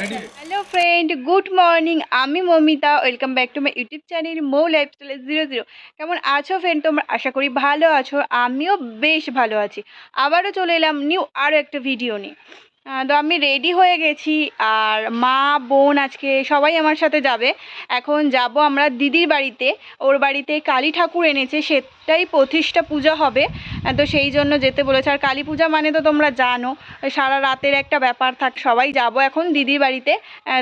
Hello friend good morning আমি Mamita. Welcome back to my YouTube channel Md lifestyle zero zero কেমন আছো friend তোমার আশা করি ভালো আছো। আমিও বেশ ভালো আছি। আবারও চলে এলাম নিউ আরও একটা ভিডিও নিয়ে। তো আমি রেডি হয়ে গেছি আর মা, বোন আজকে সবাই আমার সাথে যাবে। এখন যাব আমরা দিদির বাড়িতে। ওর বাড়িতে কালী ঠাকুর এনেছে, সেটাই প্রতিষ্ঠা পূজা হবে। তো সেই জন্য যেতে বলেছে। আর কালী পূজা মানে তো তোমরা জানো, সারা রাতের একটা ব্যাপার থাক, সবাই যাব এখন দিদির বাড়িতে।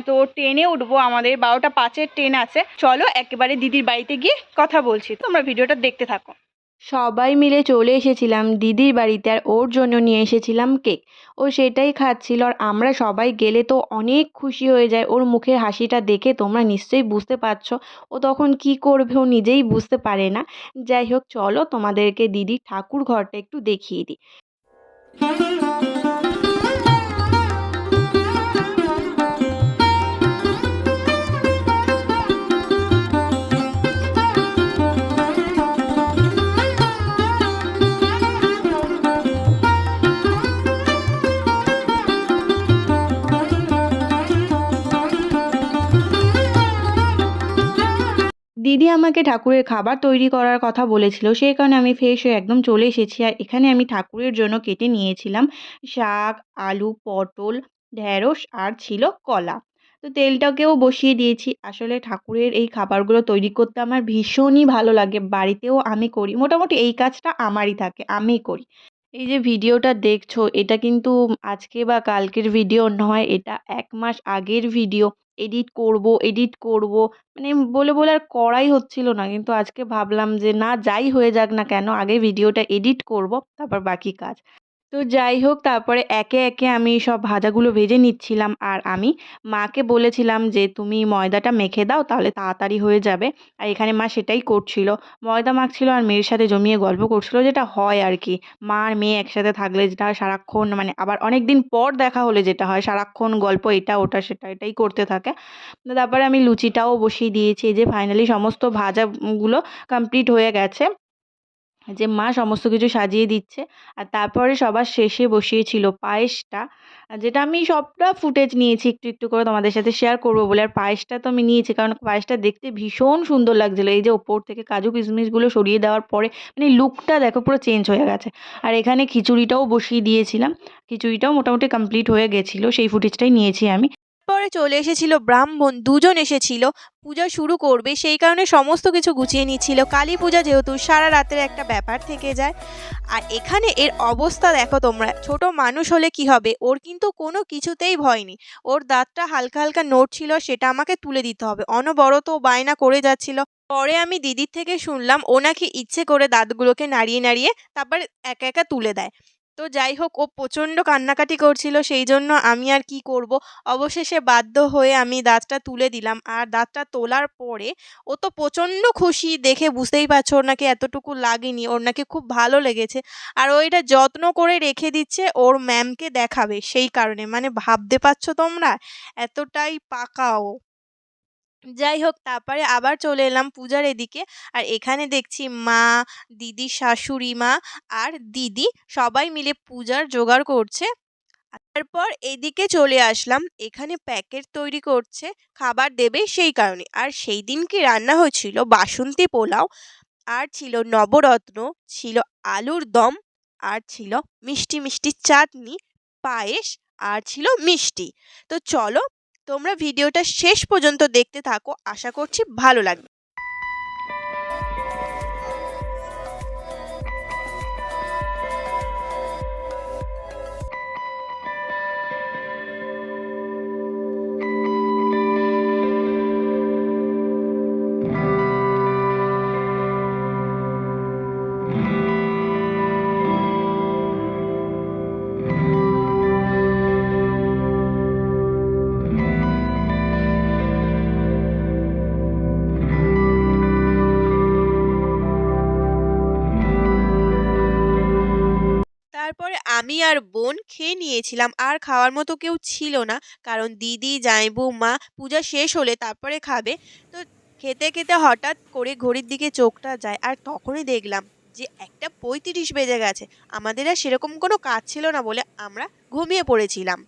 তো ট্রেনে উঠবো আমাদের, বারোটা পাঁচের ট্রেন আছে। চলো, একেবারে দিদির বাড়িতে গিয়ে কথা বলছি। তোমরা ভিডিওটা দেখতে থাকো। সবাই মিলে চলে এসেছিলাম দিদির বাড়িতে আর ওর জন্য নিয়ে এসেছিলাম কেক। ও সেটাই খাচ্ছিল আর আমরা সবাই গেলে তো অনেক খুশি হয়ে যায়। ওর মুখের হাসিটা দেখে তোমরা নিশ্চয়ই বুঝতে পারছ। ও তখন কি করবে ও নিজেই বুঝতে পারে না। যাই হোক, চলো তোমাদেরকে দিদি ঠাকুর ঘরটা একটু দেখিয়ে দিই। দিদি আমাকে ঠাকুরের খাবার তৈরি করার কথা বলেছিল, সেই কারণে আমি ফ্রেশ হয়ে একদম চলে এসেছি। আর এখানে আমি ঠাকুরের জন্য কেটে নিয়েছিলাম শাক, আলু, পটল ঢ্যাঁড়স আর ছিল কলা। তো তেলটাকেও বসিয়ে দিয়েছি। আসলে ঠাকুরের এই খাবারগুলো তৈরি করতে আমার ভীষণই ভালো লাগে। বাড়িতেও আমি করি। মোটামুটি এই কাজটা আমারই থাকে আমিই করি। এই যে ভিডিওটা দেখছ, এটা কিন্তু আজকে বা কালকের ভিডিও নয়, এটা এক মাস আগের ভিডিও। এডিট করব এডিট করব। মানে বলে বলে আর করাই হচ্ছিল না। কিন্তু আজকে ভাবলাম যে, না, যাই হয়ে যাক না কেন, আগে ভিডিওটা এডিট করব, তারপর বাকি কাজ। তো যাই হোক, তারপরে একে একে আমি সব ভাজাগুলো ভেজে নিচ্ছিলাম। আর আমি মাকে বলেছিলাম যে, তুমি ময়দাটা মেখে দাও, তাহলে তাড়াতাড়ি হয়ে যাবে। আর এখানে মা সেটাই করছিল। ময়দা মাখছিল আর মেয়ের সাথে জমিয়ে গল্প করছিল, যেটা হয় আর কি। মা আর মেয়ে একসাথে থাকলে যেটা সারাক্ষণ মানে আবার অনেক দিন পর দেখা হলে যেটা হয়, সারাক্ষণ গল্প এটা, ওটা, সেটা, এটাই করতে থাকে। তারপরে আমি লুচিটাও বসিয়ে দিয়েছি। যে ফাইনালি সমস্ত ভাজাগুলো কমপ্লিট হয়ে গেছে। যে মা সমস্ত কিছু সাজিয়ে দিচ্ছে। আর তারপরে সবার শেষে বসিয়েছিল পায়েসটা। যেটা আমি সবটা ফুটেজ নিয়েছি একটু একটু করে তোমাদের সাথে শেয়ার করব বলে। আর পায়েসটা তো আমি নিয়েছি, কারণ পায়েসটা দেখতে ভীষণ সুন্দর লাগছিল। এই যে ওপর থেকে কাজু কিশমিশগুলো সরিয়ে দেওয়ার পরে মানে লুকটা দেখো পুরো চেঞ্জ হয়ে গেছে। আর এখানে খিচুড়িটাও বসিয়ে দিয়েছিলাম। খিচুড়িটাও মোটামুটি কমপ্লিট হয়ে গেছিল। সেই ফুটেজটাই নিয়েছি আমি। পরে চলে এসেছিল ব্রাহ্মণ, দুজন এসেছিল, পূজা শুরু করবে, সেই কারণে সমস্ত কিছু গুছিয়ে নিচ্ছিল। কালী পূজা যেহেতু সারা রাতের একটা ব্যাপার থেকে যায়। আর এখানে এর অবস্থা দেখো তোমরা, ছোট মানুষ হলে কি হবে? ওর কিন্তু কোনো কিছুতেই ভয় নেই। ওর দাঁতটা হালকা হালকা নড়ছিল সেটা আমাকে তুলে দিতে হবে। অনবরত বায়না করে যাচ্ছিল। পরে আমি দিদির থেকে শুনলাম, ও নাকি ইচ্ছে করে দাঁতগুলোকে নাড়িয়ে নাড়িয়ে তারপর একা একা তুলে দেয়। তো যাই হোক ও প্রচণ্ড কান্নাকাটি করছিল সেই জন্য আমি আর কি করব? অবশেষে বাধ্য হয়ে আমি দাঁতটা তুলে দিলাম। আর দাঁতটা তোলার পরে ও তো প্রচণ্ড খুশি, দেখে বুঝতেই পারছ ওর নাকি এতটুকু লাগেনি, ওর নাকি খুব ভালো লেগেছে। আর ও এটা যত্ন করে রেখে দিচ্ছে, ওর ম্যামকে দেখাবে, সেই কারণে। মানে ভাবতে পারছ তোমরা? এতটাই পাকা ও। যাই হোক তারপরে আবার চলে এলাম পূজার এদিকে। আর এখানে দেখছি মা, দিদি, শাশুড়ি মা আর দিদি সবাই মিলে পূজার জোগাড় করছে। তারপর এদিকে চলে আসলাম। এখানে প্যাকেট তৈরি করছে, খাবার দেবে সেই কারণে। আর সেই দিন কি রান্না হয়েছিল? বাসন্তী পোলাও, আর ছিল নবরত্ন, ছিল আলুর দম, আর ছিল মিষ্টি মিষ্টি চাটনি, পায়েস, আর ছিল মিষ্টি। তো চলো তোমরা ভিডিওটা শেষ পর্যন্ত দেখতে থাকো। আশা করছি ভালো লাগবে। তারপরে আমি আর বোন খেয়ে নিয়েছিলাম। আর খাওয়ার মতো কেউ ছিল না। কারণ দিদি, জামাইবু, মা পূজা শেষ হলে তারপরে খাবে। তো খেতে খেতে হঠাৎ করে ঘড়ির দিকে চোখটা যায় আর তখনই দেখলাম যে একটা পঁয়ত্রিশ বেজে গেছে। আমাদের আর সেরকম কোনো কাজ ছিল না বলে আমরা ঘুমিয়ে পড়েছিলাম।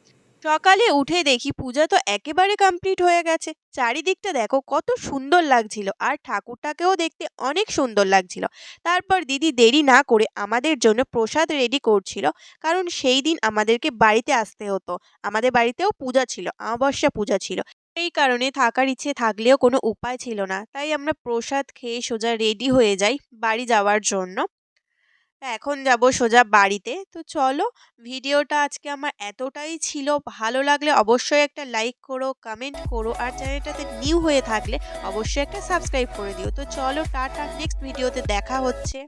সকালে উঠে দেখি পূজা তো একেবারে কমপ্লিট হয়ে গেছে। চারিদিকটা দেখো কত সুন্দর লাগছিল আর ঠাকুরটাকেও দেখতে অনেক সুন্দর লাগছিল। তারপর দিদি দেরি না করে আমাদের জন্য প্রসাদ রেডি করছিল, কারণ সেই দিন আমাদেরকে বাড়িতে আসতে হতো। আমাদের বাড়িতেও পূজা ছিল, অমাবস্যা পূজা ছিল। এই কারণে থাকার ইচ্ছে থাকলেও কোনো উপায় ছিল না। তাই আমরা প্রসাদ খেয়ে সোজা রেডি হয়ে যাই বাড়ি যাওয়ার জন্য। এখন যাব সোজা বাড়িতে। তো চলো, ভিডিওটা আজকে আমার এতটাই ছিল। ভালো লাগলে অবশ্যই একটা লাইক করো কমেন্ট করো, আর চ্যানেলটাতে নিউ হয়ে থাকলে অবশ্যই একটা সাবস্ক্রাইব করে দিও। তো চলো, টাটা নেক্সট ভিডিওতে দেখা হচ্ছে।